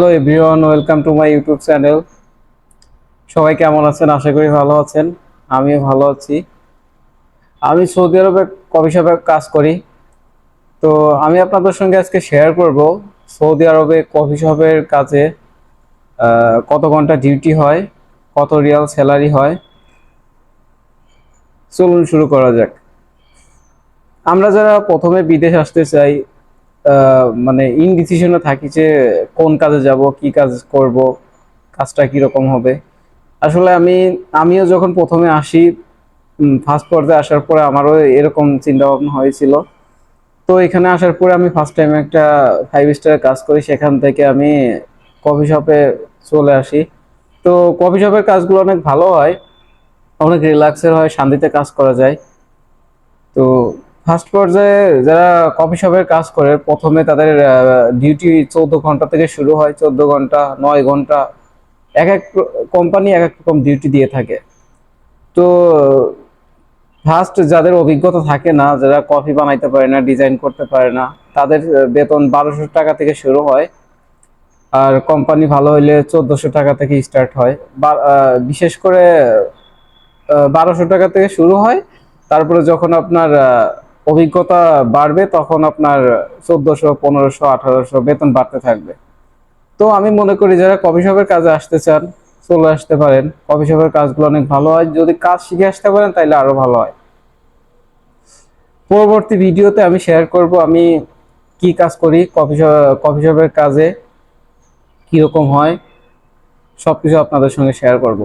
Hello everyone welcome to my YouTube channel সবাই কেমন আছেন? আশা করি ভালো আছেন। আমিও ভালো আছি। আমি সৌদি আরবে কফি শপে কাজ করি। তো আমি আপনাদের সঙ্গে আজকে শেয়ার করব সৌদি আরবে কফি শপের কাজে কত ঘণ্টা ডিউটি হয়, কত রিয়াল স্যালারি হয়। চলুন শুরু করা যাক। আমরা যারা প্রথমে বিদেশ আসতে চাই মানে ইনডিসিশনে থাকি যে কোন কাজে যাব, কি কাজ করব, কাজটা কীরকম হবে। আসলে আমি, আমিও যখন প্রথমে আসি ফার্স্ট পর্যায়ে আসার পরে আমারও এরকম চিন্তা ভাবনা হয়েছিল। তো এখানে আসার পরে আমি ফার্স্ট টাইম একটা ফাইভ স্টারের কাজ করি, সেখান থেকে আমি কফি শপে চলে আসি। তো কফি শপের কাজগুলো অনেক ভালো হয়, অনেক রিল্যাক্সের হয়, শান্তিতে কাজ করা যায়। তো ফার্স্ট পর্যায়ে যারা কফি শপের কাজ করে, প্রথমে তাদের ডিউটি চৌদ্দ ঘণ্টা থেকে শুরু হয়, চৌদ্দ ঘণ্টা, নয় ঘণ্টা। এক এক কোম্পানি এক এক রকম ডিউটি দিয়ে থাকে। তো ফার্স্ট যাদের অভিজ্ঞতা থাকে না, যারা কফি বানাইতে পারে না ডিজাইন করতে পারে না, তাদের বেতন বারোশো টাকা থেকে শুরু হয়। আর কোম্পানি ভালো হইলে চোদ্দশো টাকা থেকে স্টার্ট হয়। বিশেষ করে বারোশো টাকা থেকে শুরু হয়। তারপরে যখন আপনার অভিজ্ঞতা বাড়বে তখন আপনার চোদ্দশো, পনেরোশো, আঠারোশো বেতন বাড়তে থাকবে। তো আমি মনে করি যারা কফি শপের কাজে আসতে চান, চলে আসতে পারেন। কফি শপের কাজগুলো অনেক ভালো হয়। যদি কাজ শিখে আসতে পারেন তাহলে আরও ভালো হয়। পরবর্তী ভিডিওতে আমি শেয়ার করব আমি কি কাজ করি, কফি কফি শপের কাজে কীরকম হয়, সবকিছু আপনাদের সঙ্গে শেয়ার করব।